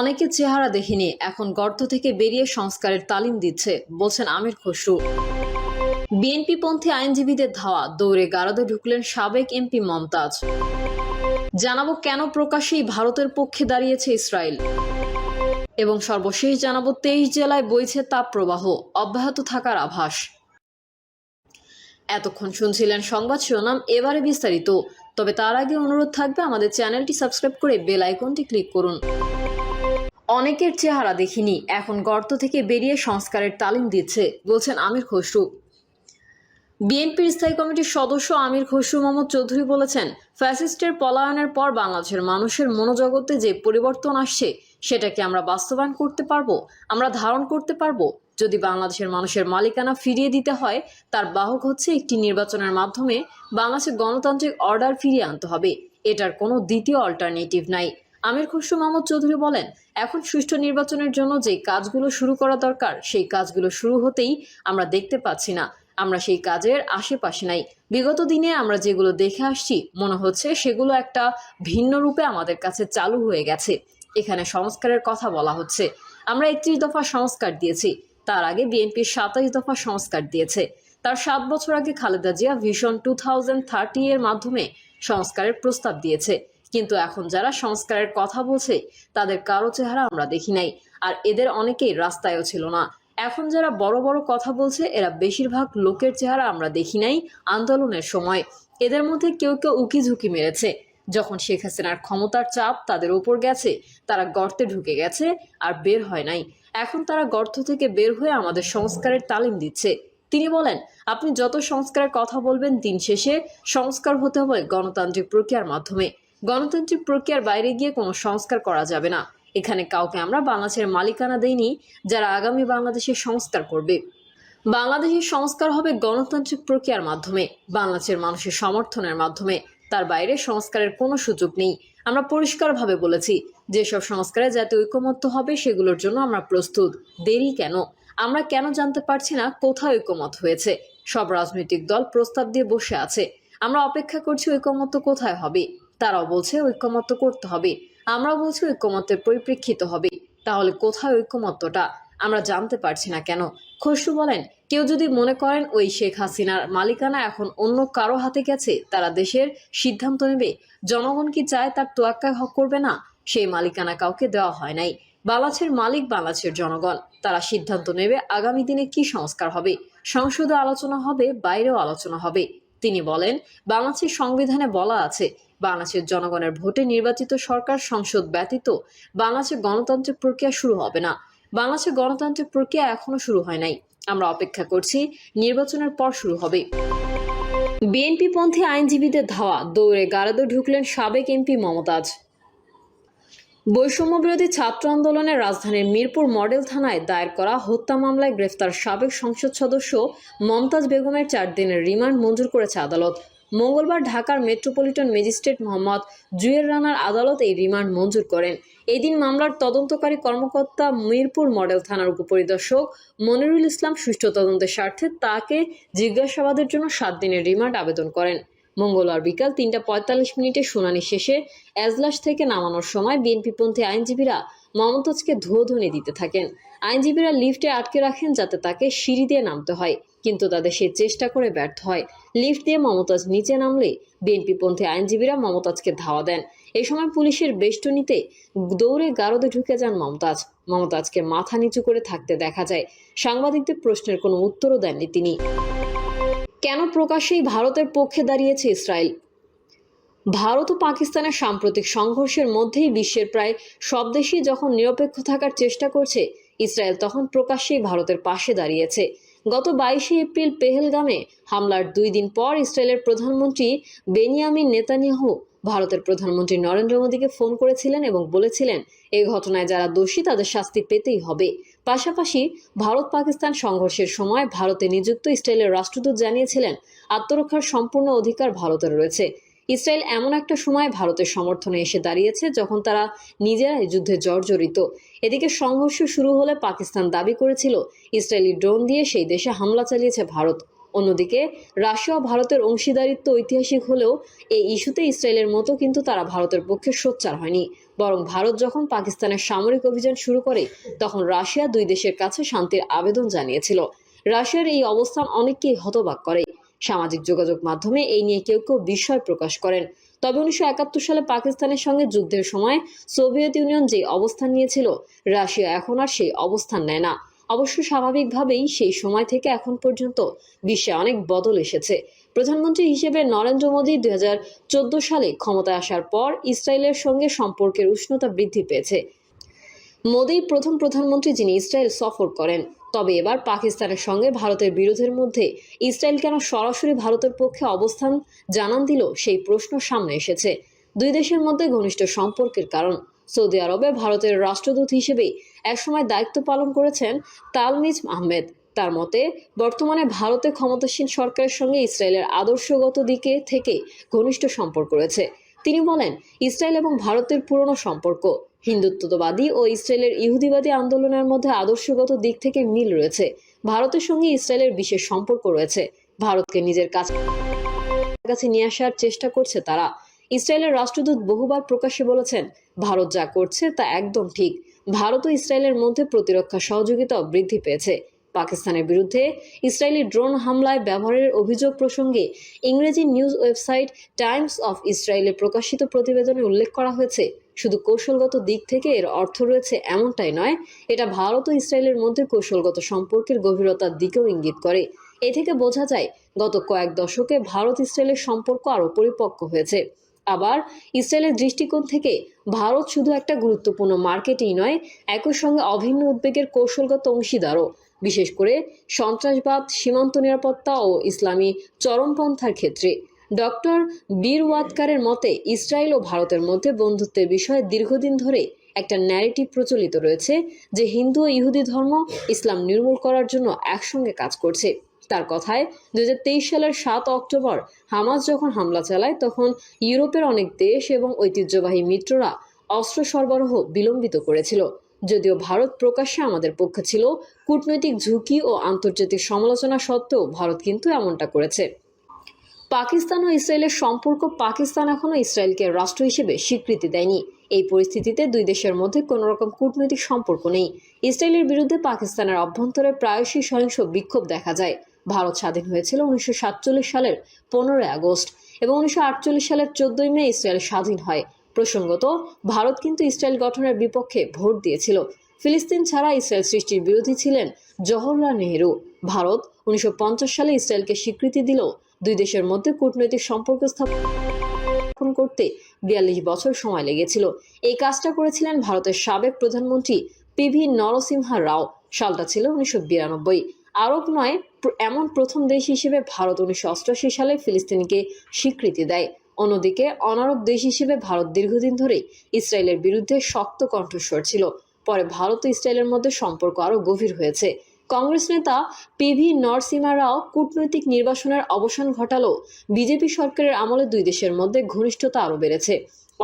অনেকের চেহারা দেখিনি, এখন গর্ত থেকে বেরিয়ে সংস্কারের তালিম দিচ্ছে, বলছেন আমির খসরু। বিএনপি পন্থী আইনজীবীদের ধাওয়া, দৌড়ে গারদে ঢুকলেন সাবেক এমপি মমতাজ। জানাব কেন প্রকাশ্যেই ভারতের পক্ষে দাঁড়িয়েছে ইসরায়েল? এবং সর্বশেষ জানাব তেইশ জেলায় বইছে তাপপ্রবাহ, অব্যাহত থাকার আভাস। এতক্ষণ শুনছিলেন সংবাদ শিরোনাম, এবারে বিস্তারিত। তবে তার আগে অনুরোধ থাকবে আমাদের চ্যানেলটি সাবস্ক্রাইব করে বেল আইকনটি ক্লিক করুন। অনেকের চেহারা দেখিনি, এখন গর্ত থেকে বেরিয়ে সংস্কারের তালিম দিচ্ছে, বলছেন আমির খসরু। বিএনপির স্থায়ী কমিটির সদস্য আমির খসরু মোহাম্মদ চৌধুরী বলেছেন, ফ্যাসিস্টের পলায়নের পর বাংলাদেশের মানুষের মনোজগতে যে পরিবর্তন আসছে, সেটাকে আমরা বাস্তবায়ন করতে পারব, আমরা ধারণ করতে পারব। যদি বাংলাদেশের মানুষের মালিকানা ফিরিয়ে দিতে হয়, তার বাহক হচ্ছে একটি নির্বাচনের মাধ্যমে বাংলাদেশের গণতান্ত্রিক অর্ডার ফিরিয়ে আনতে হবে। এটার কোনো দ্বিতীয় অল্টারনেটিভ নাই। আমির খসরু মোহাম্মদ চৌধুরী বলেন, এখন সুষ্ঠু নির্বাচনের জন্য যে কাজগুলো শুরু করা দরকার, সেই কাজগুলো শুরু হতেই আমরা দেখতে পাচ্ছি না। আমরা সেই কাজের আশেপাশে নাই। বিগত দিনে আমরা যেগুলো দেখে আসছি, মনে হচ্ছে সেগুলো একটা ভিন্ন রূপে আমাদের কাছে চালু হয়ে গেছে। এখানে সংস্কারের কথা বলা হচ্ছে। আমরা একত্রিশ দফা সংস্কার দিয়েছি। তার আগে বিএনপির সাতাশ দফা সংস্কার দিয়েছে। তার সাত বছর আগে Khaleda Zia vision two thousand thirty এর মাধ্যমে সংস্কারের প্রস্তাব দিয়েছে। কিন্তু এখন যারা সংস্কারের কথা বলছে, তাদের কারও চেহারা আমরা দেখি নাই। আর এদের অনেকেই রাস্তায়ও ছিল না। এখন যারা বড় বড় কথা বলছে, এরা বেশিরভাগ লোকের চেহারা আমরা দেখি নাই আন্দোলনের সময়। এদের মধ্যে কেউ কেউ উকি ঝুঁকি মেরেছে। যখন শেখ হাসিনার ক্ষমতার চাপ তাদের উপর গেছে, তারা গর্তে ঢুকে গেছে আর বের হয় নাই। এখন তারা গর্ত থেকে বের হয়ে আমাদের সংস্কারের তালিম দিচ্ছে। তিনি বলেন, আপনি যত সংস্কারের কথা বলবেন দিন শেষে সংস্কার হতে হবে গণতান্ত্রিক প্রক্রিয়ার মাধ্যমে। গণতান্ত্রিক প্রক্রিয়ার বাইরে গিয়ে কোনো সংস্কার করা যাবে না। এখানে কাউকে আমরা বাংলাদেশের মালিকানা দেইনি, যারা আগামী বাংলাদেশের সংস্কার করবে। বাংলাদেশের সংস্কার হবে গণতান্ত্রিক প্রক্রিয়ার মাধ্যমে, বাংলাদেশের মানুষের সমর্থনের মাধ্যমে। তার বাইরে সংস্কারের কোনো সুযোগ নেই। আমরা পরিষ্কারভাবে বলেছি, যেসব সংস্কারে যাতে ঐকমত্য হবে, সেগুলোর জন্য আমরা প্রস্তুত। দেরি কেন? আমরা কেন জানতে পারছি না কোথায় ঐকমত হয়েছে? সব রাজনৈতিক দল প্রস্তাব দিয়ে বসে আছে। আমরা অপেক্ষা করছি ঐকমত্য কোথায় হবে? তারাও বলছে ঐকমত্য করতে হবে। আমরা বলছি ঐকমত্যের পরিপ্রেক্ষিত হবে। তাহলে কোথায় ঐকমত্যটা আমরা জানতে পারছি না কেন? খসরু বলেন, কেউ যদি মনে করেন ওই শেখ হাসিনার মালিকানা এখন অন্য কারও হাতে গেছে, তারা দেশের সিদ্ধান্ত নেবে। জনগণ কি চায় তার তোয়াক্কা করবে না? সেই মালিকানা কাউকে দেওয়া হয় নাই। বাংলাদেশের মালিক বাংলাদেশের জনগণ। তারা সিদ্ধান্ত নেবে আগামী দিনে কি সংস্কার হবে। সংসদে আলোচনা হবে, বাইরেও আলোচনা হবে। তিনি বলেন, বাংলাদেশের সংবিধানে বলা আছে বাংলাদেশের জনগণের ভোটে নির্বাচিত সরকার সংসদ ব্যতীত বাংলাদেশের গণতান্ত্রিক প্রক্রিয়া শুরু হবে না। বাংলাদেশের গণতান্ত্রিক প্রক্রিয়া এখনও শুরু হয় নাই। আমরা অপেক্ষা করছি, নির্বাচনের পর শুরু হবে। বিএনপি পন্থী আইনজীবীদের ধাওয়া, দৌড়ে গারাদে ঢুকলেন সাবেক এমপি মমতাজ। বৈষম্য বিরোধী ছাত্র আন্দোলনের রাজধানীর মিরপুর মডেল থানায় দায়ের করা হত্যা মামলায় গ্রেফতার সাবেক সংসদ সদস্য মমতাজ বেগমের চার দিনের রিমান্ড মঞ্জুর করেছে আদালত। মঙ্গলবার ঢাকার মেট্রোপলিটন ম্যাজিস্ট্রেট মোহাম্মদ জুয়ের রানার আদালত এই রিমান্ড মঞ্জুর করেন। এদিন মামলার তদন্তকারী কর্মকর্তা মিরপুর মডেল থানার উপপরিদর্শক মনিরুল ইসলাম সুষ্ঠু তদন্তের স্বার্থে তাকে জিজ্ঞাসাবাদের জন্য সাত দিনের রিমান্ড আবেদন করেন। মঙ্গলবার বিকাল তিনটা পঁয়তাল্লিশ মিনিটে শুনানি শেষে এজলাস থেকে নামানোর সময় বিএনপিপন্থী আইনজীবীরা মমতাজকে ধুয়োধুনি দিতে থাকেন। আইনজীবীরা লিফটে আটকে রাখেন যাতে তাকে সিঁড়ি দিয়ে নামতে হয়, কিন্তু তাদের সে চেষ্টা করে ব্যর্থ হয়। লিফট দিয়ে মমতাজ নিচে নামলে বিএনপিপন্থী আইনজীবীরা মমতাজকে ধাওয়া দেন। এই সময় পুলিশের বেষ্টনীতে দৌড়ে গারদে ঢুকে যান মমতাজ। মমতাজকে মাথা নিচু করে থাকতে দেখা যায়। সাংবাদিকদের প্রশ্নের কোনো উত্তরও দেননি তিনি। কেন প্রকাশ্যেই ভারতের পক্ষে দাঁড়িয়েছে ইসরায়েল? ভারত ও পাকিস্তানের সাম্প্রতিক সংঘর্ষের মধ্যেই বিশ্বের প্রায় সব দেশই যখন নিরপেক্ষ থাকার চেষ্টা করছে, ইসরায়েল তখন প্রকাশ্যেই ভারতের পাশে দাঁড়িয়েছে। গত বাইশে এপ্রিল পেহেলগামে হামলার দুই দিন পর ইসরায়েলের প্রধানমন্ত্রী বেনিয়ামিন নেতানিয়াহু ভারতের প্রধানমন্ত্রী নরেন্দ্র মোদীকে ফোন করেছিলেন এবং বলেছিলেন এই ঘটনায় যারা দোষী তাদের শাস্তি পেতেই হবে। পাশাপাশি ভারত পাকিস্তান সংঘর্ষের সময় ভারতে নিযুক্ত ইসরায়েলের রাষ্ট্রদূত জানিয়েছিলেন, আত্মরক্ষার সম্পূর্ণ অধিকার ভারতের রয়েছে। ইসরায়েল এমন একটা সময় ভারতের সমর্থনে এসে দাঁড়িয়েছে যখন তারা নিজেরাই যুদ্ধে জর্জরিত। এদিকে সংঘর্ষ শুরু হলে পাকিস্তান দাবি করেছিল, ইসরায়েলি ড্রোন দিয়ে সেই দেশে হামলা চালিয়েছে ভারত। অন্যদিকে, রাশিয়া ভারতের অংশীদারিত্ব ঐতিহাসিক হলেও এই ইস্যুতে ইসরায়েলের মতো কিন্তু তারা ভারতের পক্ষে সোচ্চার হয়নি। বরং ভারত যখন পাকিস্তানের সামরিক অভিযান শুরু করে, তখন রাশিয়া দুই দেশের কাছে শান্তির আবেদন জানিয়েছিল। রাশিয়ার এই অবস্থান অনেককেই হতবাক করে। সামাজিক যোগাযোগ মাধ্যমে এই নিয়ে কেউ কেউ বিস্ময় প্রকাশ করেন। তবে উনিশশো একাত্তর সালে পাকিস্তানের সঙ্গে যুদ্ধের সময় সোভিয়েত ইউনিয়ন যে অবস্থান নিয়েছিল, রাশিয়া এখন আর সেই অবস্থান নেয় না। অবশ্য স্বাভাবিকভাবেই সেই সময় থেকে এখন পর্যন্ত বিশ্বে অনেক বদল এসেছে। প্রধানমন্ত্রী হিসেবে নরেন্দ্র মোদী দুই সালে ক্ষমতায় আসার পর ইসরায়েলের সঙ্গে সম্পর্কের উষ্ণতা বৃদ্ধি পেয়েছে। মোদী প্রথম প্রধানমন্ত্রী যিনি ইসরায়েল সফর করেন। তবে এবার পাকিস্তানের সঙ্গে ভারতের বিরোধের মধ্যে ইসরায়েল কেন সরাসরি ভারতের পক্ষে অবস্থান জানান দিল সেই প্রশ্ন সামনে এসেছে। দুই দেশের মধ্যে ঘনিষ্ঠ সম্পর্কের কারণ। সৌদি আরবে ভারতের রাষ্ট্রদূত হিসেবে একসময় দায়িত্ব পালন করেছেন তালমিজ আহমেদ। তার মতে, বর্তমানে ভারতে ক্ষমতাসীন সরকারের সঙ্গে ইসরায়েলের আদর্শগত দিকে থেকে ঘনিষ্ঠ সম্পর্ক রয়েছে। তিনি বলেন, ইসরায়েল এবং ভারতের পুরনো সম্পর্ক, হিন্দুত্ববাদী ও ইসরায়েলের ইহুদিবাদী আন্দোলনের মধ্যে আদর্শগত দিক থেকে মিল রয়েছে। ভারতের সঙ্গে ইসরায়েলের বিশেষ সম্পর্ক রয়েছে। ভারতকে নিজের কাছে নিয়ে আসার চেষ্টা করছে তারা। ইসরায়েলের রাষ্ট্রদূত বহুবার প্রকাশ্যে বলেছেন, ভারত যা করছে তা একদম ঠিক। ভারত ও ইসরায়েলের মধ্যে প্রতিরক্ষা সহযোগিতা বৃদ্ধি পেয়েছে। পাকিস্তানের বিরুদ্ধে ইসরায়েলি ড্রোন হামলায় ব্যবহারের অভিযোগ প্রসঙ্গে ইংরেজি নিউজ ওয়েবসাইট টাইমস অফ ইসরায়েলে প্রকাশিত প্রতিবেদনে উল্লেখ করা হয়েছে, শুধু কৌশলগত দিক থেকে এর অর্থ রয়েছে এমনটাই নয়, এটা ভারত ও ইসরায়েলের মধ্যে কৌশলগত সম্পর্কের গভীরতার দিকেও ইঙ্গিত করে। এ থেকে বোঝা যায়, গত কয়েক দশকে ভারত ইসরায়েলের সম্পর্ক আরও পরিপক্ক হয়েছে। আবার ইসরায়েলের দৃষ্টিকোণ থেকে ভারত শুধু একটা গুরুত্বপূর্ণ মার্কেটই নয়, একই সঙ্গে অভিন্ন উদ্বেগের কৌশলগত অংশীদারও। বিশেষ করে সন্ত্রাসবাদ, সীমান্ত নিরাপত্তা ও ইসলামী চরমপন্থার ক্ষেত্রে। ডক্টর বীর ওয়াদকারের মতে, ইসরায়েল ও ভারতের মধ্যে বন্ধুত্বের বিষয়ে দীর্ঘদিন ধরে একটা ন্যারেটিভ প্রচলিত রয়েছে যে হিন্দু ও ইহুদি ধর্ম ইসলাম নির্মূল করার জন্য একসঙ্গে কাজ করছে। তার কথায় দুই হাজার তেইশ সালের সাত অক্টোবর হামাস যখন হামলা চালায়, তখন ইউরোপের অনেক দেশ এবং ঐতিহ্যবাহী মিত্ররা অস্ত্র সরবরাহ বিলম্বিত করেছিল। যদিও ভারত প্রকাশ্যে আমাদের পক্ষে ছিল, কূটনৈতিক ঝুঁকি ও আন্তর্জাতিক সমালোচনা সত্ত্বেও ভারত কিন্তু এমনটা করেছে। পাকিস্তান ও ইসরায়েলের সম্পর্ক পাকিস্তান এখনও ইসরায়েলকে রাষ্ট্র হিসেবে স্বীকৃতি দেয়নি। এই পরিস্থিতিতে দুই দেশের মধ্যে কোনো রকম কূটনৈতিক সম্পর্ক নেই। ইসরায়েলের বিরুদ্ধে পাকিস্তানের অভ্যন্তরে প্রায়শই সহিংস বিক্ষোভ দেখা যায়। ভারত স্বাধীন হয়েছিল উনিশশো সাতচল্লিশ সালের পনেরোই আগস্ট এবং উনিশশো আটচল্লিশ সালের চোদ্দই মে ইসরায়েল স্বাধীন হয়। প্রসঙ্গত, ভারত কিন্তু ইসরায়েল গঠনের বিপক্ষে ভোট দিয়েছিল। ফিলিস্তিন ছাড়া ইসরায়েল সৃষ্টির বিরোধী ছিলেন জওহরলাল নেহেরু। ভারত উনিশশো পঞ্চাশ সালে ইসরায়েলকে স্বীকৃতি দিল। দুই দেশের মধ্যে কূটনৈতিক সম্পর্ক স্থাপন করতে বিয়াল্লিশ বছর সময় লেগেছিল। এই কাজটা করেছিলেন ভারতের সাবেক প্রধানমন্ত্রী পিভি নরসিংহা রাও। সালটা ছিল উনিশশো বিরানব্বই। আরব নয় এমন প্রথম দেশ হিসেবে ভারত উনিশশো অষ্টআশি সালে ফিলিস্তিনকে স্বীকৃতি দেয়। অন্যদিকে অনারব দেশ হিসেবে ভারত দীর্ঘদিন ধরে ইসরায়েলের বিরুদ্ধে শক্ত কণ্ঠস্বর ছিল। পরে ভারত ও ইসরায়েলের মধ্যে সম্পর্ক আরও গভীর হয়েছে। কংগ্রেস নেতা পিভি নরসিমা রাও কূটনৈতিক নির্বাসনের অবসান ঘটালো বিজেপি সরকারের আমলে দুই দেশের মধ্যে ঘনিষ্ঠতা আরও বেড়েছে।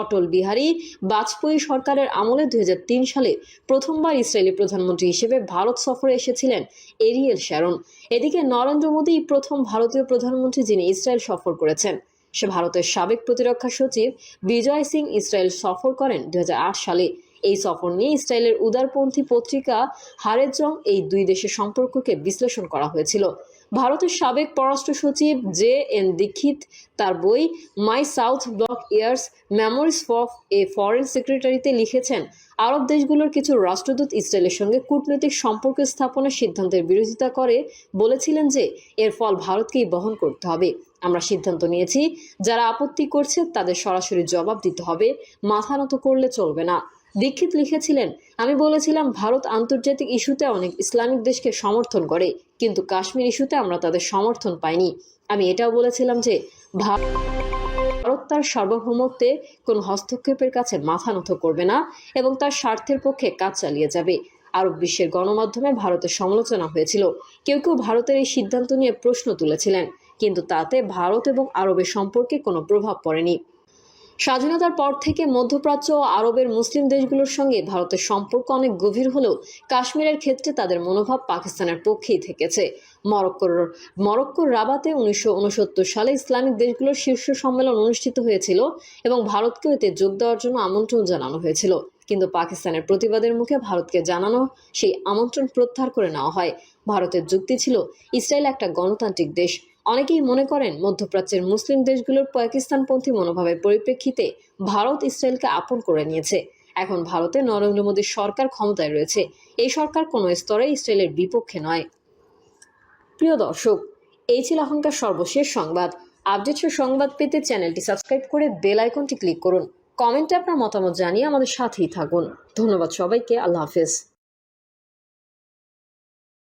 অটল বিহারী বাজপেয়ী সরকারের আমলে দুই হাজার তিন সালে প্রথমবার ইসরায়েলি প্রধানমন্ত্রী হিসেবে ভারত সফরে এসেছিলেন এরিয়েল শ্যারন। এদিকে নরেন্দ্র মোদী প্রথম ভারতীয় প্রধানমন্ত্রী যিনি ইসরায়েল সফর করেছেন। সে ভারতের সাবেক প্রতিরক্ষা সচিব বিজয় সিং ইসরায়েল সফর করেন দুই হাজার আট সালে। এই সফর নিয়ে ইসরায়েলের উদারপন্থী পত্রিকা হারেজং এই দুই দেশের সম্পর্ককে বিশ্লেষণ করা হয়েছিল। ভারতের সাবেক পররাষ্ট্র সচিব জে এন দীক্ষিত তার বই my South Block years memories of a foreign সেক্রেটারিতে লিখেছেন, আরব দেশগুলোর কিছু রাষ্ট্রদূত ইসরায়েলের সঙ্গে কূটনৈতিক সম্পর্ক স্থাপনের সিদ্ধান্তের বিরোধিতা করে বলেছিলেন যে, এর ফল ভারতকেই বহন করতে হবে। আমরা সিদ্ধান্ত নিয়েছি, যারা আপত্তি করছে তাদের সরাসরি জবাব দিতে হবে, মাথা নত করলে চলবে না। দীক্ষিত লিখেছিলেন, আমি বলেছিলাম, ভারত আন্তর্জাতিক ইস্যুতে অনেক ইসলামিক দেশকে সমর্থন করে, কিন্তু কাশ্মীর ইস্যুতে আমরা তাদের সমর্থন পাইনি। আমি এটাও বলেছিলাম যে ভারত তার সার্বভৌমত্বে কোনো হস্তক্ষেপের কাছে মাথা নত করবে না এবং তার স্বার্থের পক্ষে কাজ চালিয়ে যাবে। আরব বিশ্বের গণমাধ্যমে ভারতের সমালোচনা হয়েছিল। কেউ কেউ ভারতের এই সিদ্ধান্ত নিয়ে প্রশ্ন তুলেছিলেন। কিন্তু তাতে ভারত এবং আরবের সম্পর্কে কোনো প্রভাব পড়েনি। স্বাধীনতার পর থেকে মধ্যপ্রাচ্য ও আরবের মুসলিম দেশগুলোর সঙ্গে ভারতের সম্পর্ক অনেক গভীর হলেও কাশ্মীরের ক্ষেত্রে তাদের মনোভাব পাকিস্তানের পক্ষেই থেকেছে। মরক্কোর মরক্কোর রাবাতে উনিশশো উনসত্তর সালে ইসলামিক দেশগুলোর শীর্ষ সম্মেলন অনুষ্ঠিত হয়েছিল এবং ভারতকেও এতে যোগ দেওয়ার জন্য আমন্ত্রণ জানানো হয়েছিল। কিন্তু পাকিস্তানের প্রতিবাদের মুখে ভারতকে জানানো, সেই আমন্ত্রণ প্রত্যাহার করে নেওয়া হয়। ভারতের যুক্তি ছিল, ইসরায়েল একটা গণতান্ত্রিক দেশ। অনেকেই মনে করেন মধ্যপ্রাচ্যের মুসলিম দেশগুলোর পাকিস্তানপন্থী মনোভাবের পরিপ্রেক্ষিতে ভারত ইসরায়েলকে আপন করে নিয়েছে। এখন ভারতে নরেন্দ্র মোদীর সরকার ক্ষমতায় রয়েছে। এই সরকার কোনো স্তরে ইসরায়েলের বিপক্ষে নয়। প্রিয় দর্শক, এই ছিল এখনকার সর্বশেষ সংবাদ। আপডেটের সংবাদ পেতে চ্যানেলটি সাবস্ক্রাইব করে বেল আইকনটি ক্লিক করুন। কমেন্টে আপনার মতামত জানিয়ে আমাদের সাথেই থাকুন। ধন্যবাদ সবাইকে, আল্লাহ হাফেজ।